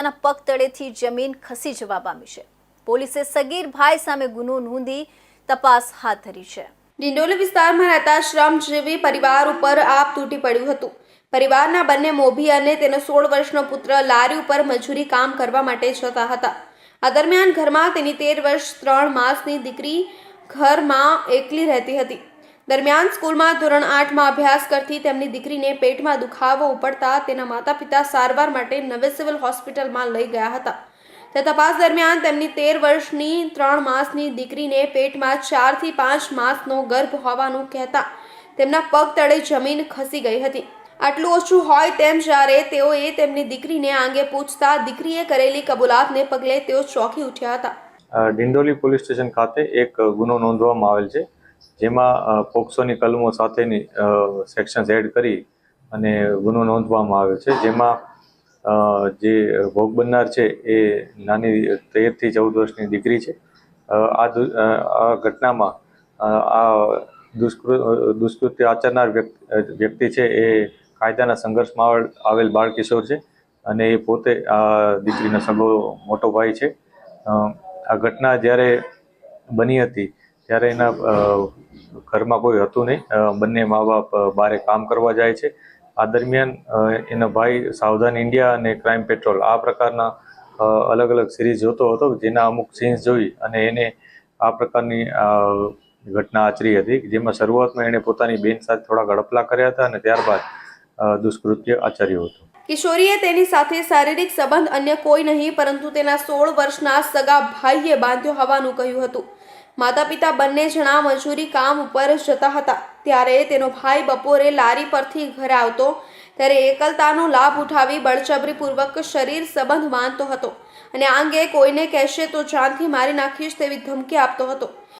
તેના પગ તળેથી જમીન ખસી જવા પામી છે. પોલીસે સગીર ભાઈ સામે ગુનો નોંધી તપાસ હાથ ધરી છે. ડિંડોલી વિસ્તારમાં રહેતા શ્રમજીવી પરિવાર ઉપર આપ તૂટી પડ્યું હતું. પરિવારના બંને મોભી અને તેનો સોળ વર્ષનો પુત્ર લારી ઉપર મજૂરી કામ કરવા માટે જતા હતા. આ દરમિયાન ઘરમાં તેની તેર વર્ષ, ત્રણ માસની દીકરી ઘરમાં એકલી રહેતી હતી. દરમિયાન સ્કૂલમાં ધોરણ આઠમાં અભ્યાસ કરતી તેમની દીકરીને પેટમાં દુખાવો ઉપડતા તેના માતા પિતા સારવાર માટે નવે સિવિલ હોસ્પિટલમાં લઈ ગયા હતા. તે તપાસ દરમિયાન તેમની તેર વર્ષની ત્રણ માસની દીકરીને પેટમાં ચારથી પાંચ માસનો ગર્ભ હોવાનું કહેતા તેમના પગ તળે જમીન ખસી ગઈ હતી. આટલું ઓછું હોય તેમ જ્યારે તેઓએ તેમની દીકરીને આંગે પૂછતા દીકરીએ કરેલી કબૂલાતને પગલે તેઓ ચોંકી ઉઠ્યા હતા. ડિંડોલી પોલીસ સ્ટેશન ખાતે એક ગુનો નોંધવામાં આવેલ છે. જેમાં પોક્સોની કલમો સાથેની સેક્શન એડ કરી અને ગુનો નોંધવામાં આવ્યો છે. જેમાં જે ભોગ બનનાર છે એ નાની તેરથી ચૌદ વર્ષની દીકરી છે. આ આ ઘટનામાં આ દુષ્કૃ દુષ્કૃત્ય આચરનાર વ્યક્તિ છે એ કાયદાના સંઘર્ષમાં આવેલ બાળ કિશોર છે અને એ પોતે આ દીકરીનો સગો મોટો ભાઈ છે. આ ઘટના જ્યારે બની હતી ત્યારે એના ઘરમાં કોઈ હતું નહીં. બંને મા બાપ બારે કામ કરવા જાય છે. આ દરમિયાન એનો ભાઈ સાવધાન ઇન્ડિયા અને ક્રાઇમ પેટ્રોલ આ પ્રકારના અલગ અલગ સિરીઝ જોતો હતો, જેના અમુક સીન્સ જોઈ અને એને આ પ્રકારની ઘટના આચરી હતી, જેમાં શરૂઆતમાં એણે પોતાની બેન સાથે થોડા ગડપલા કર્યા હતા અને ત્યારબાદ દુષ્કૃત્ય આચર્યું હતું. કિશોરીએ તેની સાથે શારીરિક સંબંધ અન્ય કોઈ નહીં, પરંતુ તેના સોળ વર્ષના સગા ભાઈએ બાંધ્યો હોવાનું કહ્યું હતું. માતા પિતા બંને જણા મજૂરી કામ ઉપર જતા હતા. ત્યારે તેનો ભાઈ બપોરે લારી પરથી ઘરે આવતો. ત્યારે એકલતાનો લાભ ઉઠાવી બળજબરીપૂર્વક શરીર સંબંધ બાંધતો હતો. અને આ અંગે કોઈને કહેશે તો જાનથી મારી નાખીશ તેવી ધમકી આપતો હતો.